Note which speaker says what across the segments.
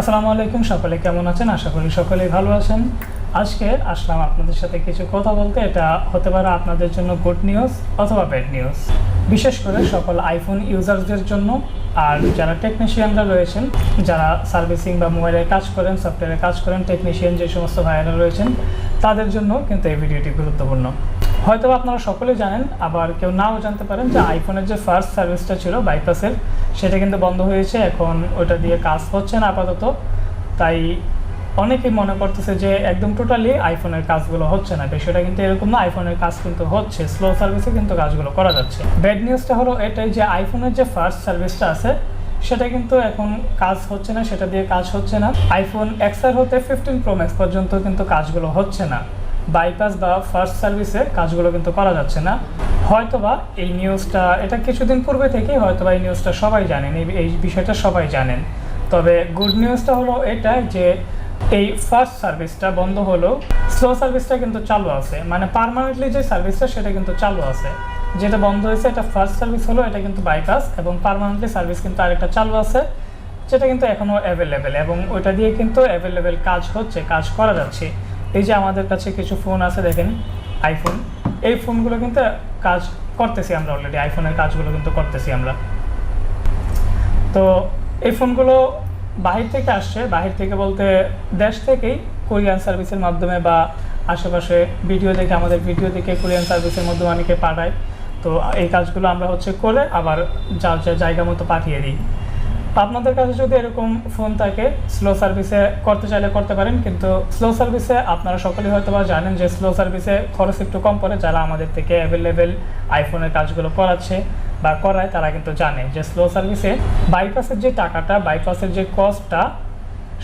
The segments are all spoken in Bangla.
Speaker 1: আসসালামু আলাইকুম, সকলে কেমন আছেন? আশা করি সকলেই ভালো আছেন। আজকে আসলাম আপনাদের সাথে কিছু কথা বলতে। এটা হতে পারে আপনাদের জন্য গুড নিউজ অথবা ব্যাড নিউজ বিশেষ করে সকল আইফোন ইউজারদের জন্য। আর যারা টেকনিশিয়ানরা রয়েছেন, যারা সার্ভিসিং বা মোবাইলের কাজ করেন সফটওয়্যারের কাজ করেন টেকনিশিয়ান যে সমস্ত ভাইয়েরা রয়েছেন, তাদের জন্য কিন্তু এই ভিডিওটি গুরুত্বপূর্ণ। হয়তো আপনারা সকলেই জানেন, আবার কেউ নাও জানতে পারেন যে আইফোনের যে ফার্স্ট সার্ভিসটা ছিল বাইপাসের সেটা কিন্তু বন্ধ হয়েছে। এখন ওটা দিয়ে কাজ হচ্ছে না আপাতত। তাই অনেকেই মনে করতেছে যে একদম টোটালি আইফোনের কাজগুলো হচ্ছে না। বিষয়টা কিন্তু এরকম না আইফোনের কাজ কিন্তু হচ্ছে স্লো সার্ভিসে কিন্তু কাজগুলো করা যাচ্ছে। ব্যাড নিউজটা হলো এটাই যে আইফোনের যে ফার্স্ট সার্ভিসটা আছে, সেটা কিন্তু এখন কাজ হচ্ছে না, সেটা দিয়ে কাজ হচ্ছে না। আইফোন এক্সআর হতে ফিফটিন প্রো ম্যাক্স পর্যন্ত কিন্তু কাজগুলো হচ্ছে না। বাইপাস বা ফার্স্ট সার্ভিসে কাজগুলো কিন্তু করা যাচ্ছে না। হয়তোবা এই নিউজটা এটা কিছুদিন পূর্বে থেকেই হয়তোবা এই নিউজটা সবাই জানেন, এই বিষয়টা সবাই জানেন। তবে গুড নিউজটা হলো এটা যে এই ফার্স্ট সার্ভিসটা বন্ধ হলো স্লো সার্ভিসটা কিন্তু চালু আছে। মানে পার্মানেন্টলি যে সার্ভিসটা সেটা কিন্তু চালু আছে। যেটা বন্ধ হয়েছে, এটা ফার্স্ট সার্ভিস হলো, এটা কিন্তু বাইপাস এবং পারমানেন্টলি সার্ভিস কিন্তু আরেকটা চালু আছে, যেটা কিন্তু এখনও অ্যাভেলেবেল এবং ওইটা দিয়ে কিন্তু অ্যাভেলেবেল কাজ হচ্ছে, কাজ করা যাচ্ছে। এই যে আমাদের কাছে কিছু ফোন আছে, দেখেন আইফোন এই ফোনগুলো কিন্তু কাজ করতেছি আমরা অলরেডি আইফোনের কাজগুলো কিন্তু করতেছি আমরা। তো এই ফোনগুলো বাহির থেকে আসছে, বাহির থেকে বলতে দেশ থেকেই কোরিয়ান সার্ভিসের মাধ্যমে বা আশেপাশে ভিডিও দেখে, আমাদের ভিডিও দেখে কোরিয়ান সার্ভিসের মাধ্যমে অনেকে পাঠায়। তো এই কাজগুলো আমরা হচ্ছে করে আবার যা যা জায়গা মতো পাঠিয়ে দিই। আপনাদের কাছে যদি এরকম ফোন থাকে স্লো সার্ভিসে করতে চাইলে করতে পারেন, কিন্তু স্লো সার্ভিসে আপনারা সকলেই হয়তো বা জানেন যে স্লো সার্ভিসে খরচ একটু কম পড়ে। যারা আমাদের থেকে অ্যাভেলেবেল আইফোনের কাজগুলো করাচ্ছে বা করায়, তারা কিন্তু জানে যে স্লো সার্ভিসে বাইপাসের যে টাকাটা বাইপাসের যে কস্টটা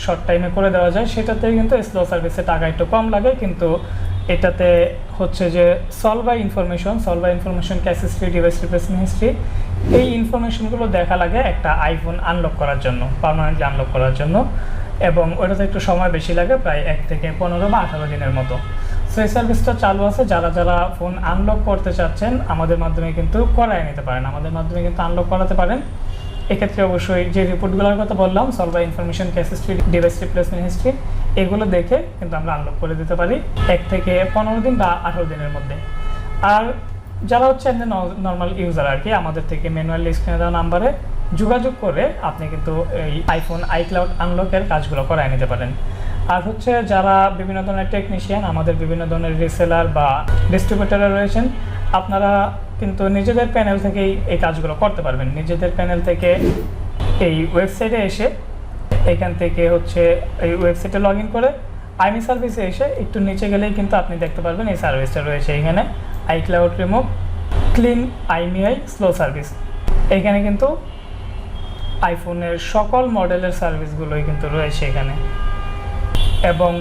Speaker 1: শর্ট টাইমে করে দেওয়া যায় সেটাতে কিন্তু স্লো সার্ভিসে টাকা একটু কম লাগে। কিন্তু এটাতে হচ্ছে যে sold by information sold by information cash history device replacement history এই ইনফরমেশনগুলো দেখা লাগে একটা আইফোন আনলক করার জন্য পার্মানেন্টলি আনলক করার জন্য, এবং ওটাতে একটু সময় বেশি লাগে, প্রায় এক থেকে পনেরো বা আঠারো দিনের মতো। সো এই সার্ভিসটা চালু আছে, যারা যারা ফোন আনলক করতে চাচ্ছেন, আমাদের মাধ্যমে কিন্তু করায় নিতে পারেন, আমাদের মাধ্যমে কিন্তু আনলক করাতে পারেন। এক্ষেত্রে অবশ্যই যে রিপোর্টগুলোর কথা বললাম sold by information cash history device replacement history এগুলো দেখে কিন্তু আমরা আনলক করে দিতে পারি এক থেকে পনেরো দিন বা আঠারো দিনের মধ্যে। আর যারা হচ্ছে এমনি নর্মাল ইউজার আর কি, আমাদের থেকে ম্যানুয়ালি স্ক্রিনে দেওয়া নাম্বারে যোগাযোগ করে আপনি কিন্তু এই আইফোন আইক্লাউড আনলকের কাজগুলো করায় নিতে পারেন। আর হচ্ছে যারা বিভিন্ন ধরনের টেকনিশিয়ান আমাদের বিভিন্ন ধরনের রিসেলার বা ডিস্ট্রিবিউটারে রয়েছেন, আপনারা কিন্তু নিজেদের প্যানেল থেকেই এই কাজগুলো করতে পারবেন। নিজেদের প্যানেল থেকে এই ওয়েবসাইটে এসে এখান থেকে হচ্ছে এই ওয়েবসাইটে লগ ইন করে আইমি সার্ভিসে এসে একটু নিচে গেলেই কিন্তু আপনি দেখতে পারবেন এই সার্ভিসটা রয়েছে এখানে। ICloud remove clean IMEI slow service এখানে কিন্তু আইফোনের সকল মডেলের সার্ভিসগুলোই কিন্তু রয়েছে এখানে। এবং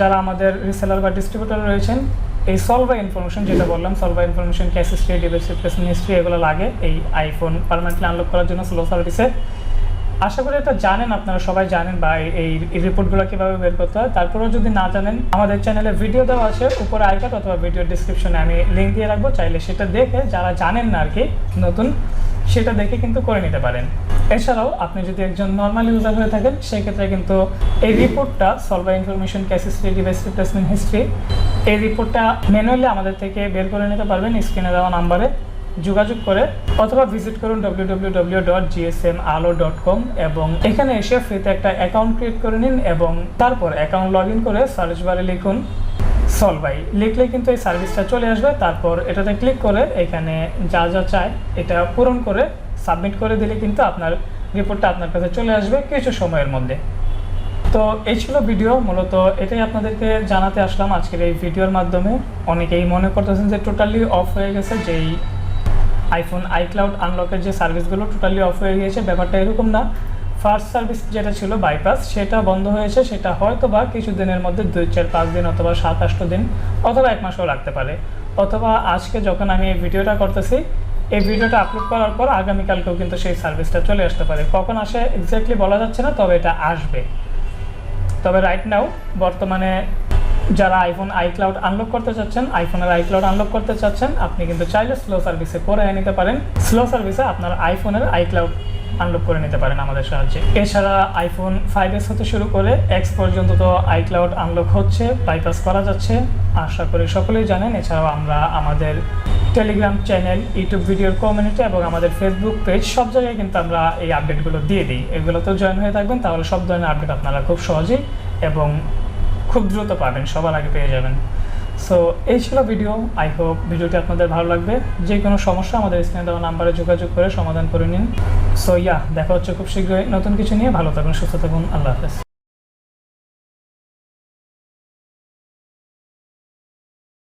Speaker 1: যারা আমাদের রিসেলার বা ডিস্ট্রিবিউটার রয়েছেন, এই সলভা ইনফরমেশন যেটা বললাম sold by information cash history device history এগুলো লাগে এই আইফোন পারমানেন্টলি আনলক করার জন্য স্লো সার্ভিসে আশা করি এটা জানেন আপনারা, সবাই জানেন বা এই রিপোর্টগুলো কীভাবে বের করতে হয়। তারপরেও যদি না জানেন, আমাদের চ্যানেলে ভিডিও দেওয়া আছে, উপরে আইকার্ড অথবা ভিডিও ডিসক্রিপশনে আমি লিঙ্ক দিয়ে রাখব, চাইলে সেটা দেখে যারা জানেন না আর কি, নতুন, সেটা দেখে কিন্তু করে নিতে পারেন। এছাড়াও আপনি যদি একজন নর্মাল ইউজার হয়ে থাকেন, সেক্ষেত্রে কিন্তু এই রিপোর্টটা sold by information cash history device replacement history এই রিপোর্টটা ম্যানুয়ালি আমাদের থেকে বের করে নিতে পারবেন স্ক্রিনে দেওয়া নাম্বারে যোগাযোগ করে অথবা ভিজিট করুন ডাব্লিউ ডট আলো ডট কম এবং এখানে এসে ফ্রিতে একটা অ্যাকাউন্ট ক্রিয়েট করে নিন এবং তারপর অ্যাকাউন্ট লগ ইন করে সার্চ বারে লিখুন সলভাই লিখলে কিন্তু এই সার্ভিসটা চলে আসবে। তারপর এটাতে ক্লিক করে এখানে যা যা চায় এটা পূরণ করে সাবমিট করে দিলে কিন্তু আপনার রিপোর্টটা আপনার কাছে চলে আসবে কিছু সময়ের মধ্যে। তো এই ছিল ভিডিও মূলত এটাই আপনাদেরকে জানাতে আসলাম আজকের এই ভিডিওর মাধ্যমে। অনেকেই মনে করতেছেন যে টোটালি অফ হয়ে গেছে, যেই আইফোন আইক্লাউড আনলকের যে সার্ভিসগুলো টোটালি অফ হয়ে গিয়েছে, ব্যাপারটা এরকম না। ফার্স্ট সার্ভিস যেটা ছিল বাইপাস সেটা বন্ধ হয়েছে, সেটা হয়তো বা কিছু দিনের মধ্যে দুই চার পাঁচ দিন অথবা সাত আষ্ট দিন অথবা এক মাসও লাগতে পারে। অথবা আজকে যখন আমি এই ভিডিওটা করতেছি, এই ভিডিওটা আপলোড করার পর আগামীকালকেও কিন্তু সেই সার্ভিসটা চলে আসতে পারে। কখন আসে এক্স্যাক্টলি বলা যাচ্ছে না, তবে এটা আসবে। তবে রাইট নাও বর্তমানে যারা আইফোন আইক্লাউড আনলক করতে চাচ্ছেন আইফোনের আইক্লাউড আনলক করতে চাচ্ছেন, আপনি কিন্তু চাইলে স্লো সার্ভিসে করে নিতে পারেন। স্লো সার্ভিসে আপনার আইফোনের আইক্লাউড আনলক করে নিতে পারেন আমাদের সাহায্যে। এছাড়া আইফোন ফাইভ এস হতে শুরু করে এক্স পর্যন্ত তো আইক্লাউড আনলক হচ্ছে বাইপাস করা যাচ্ছে। আশা করি সকলেই জানেন, এছাড়াও আমরা আমাদের টেলিগ্রাম চ্যানেল ইউটিউব ভিডিওর কমিউনিটি এবং আমাদের ফেসবুক পেজ সব জায়গায় কিন্তু আমরা এই আপডেটগুলো দিয়ে দিই। এগুলোতেও জয়েন হয়ে থাকবেন, তাহলে সব ধরনের আপডেট আপনারা খুব সহজেই এবং খুব দ্রুত পাবেন, সবার আগে পেয়ে যাবেন। সো এই ছিল ভিডিও আই হোপ ভিডিওটি আপনাদের ভালো লাগবে। যে কোনো সমস্যা আমাদের স্ক্রিনে দেওয়া নাম্বারে যোগাযোগ করে সমাধান করে নিন। সো ইয়া দেখা হচ্ছে খুব শীঘ্রই। নতুন কিছু নিয়ে ভালো থাকুন, সুস্থ থাকুন। আল্লাহ হাফেজ।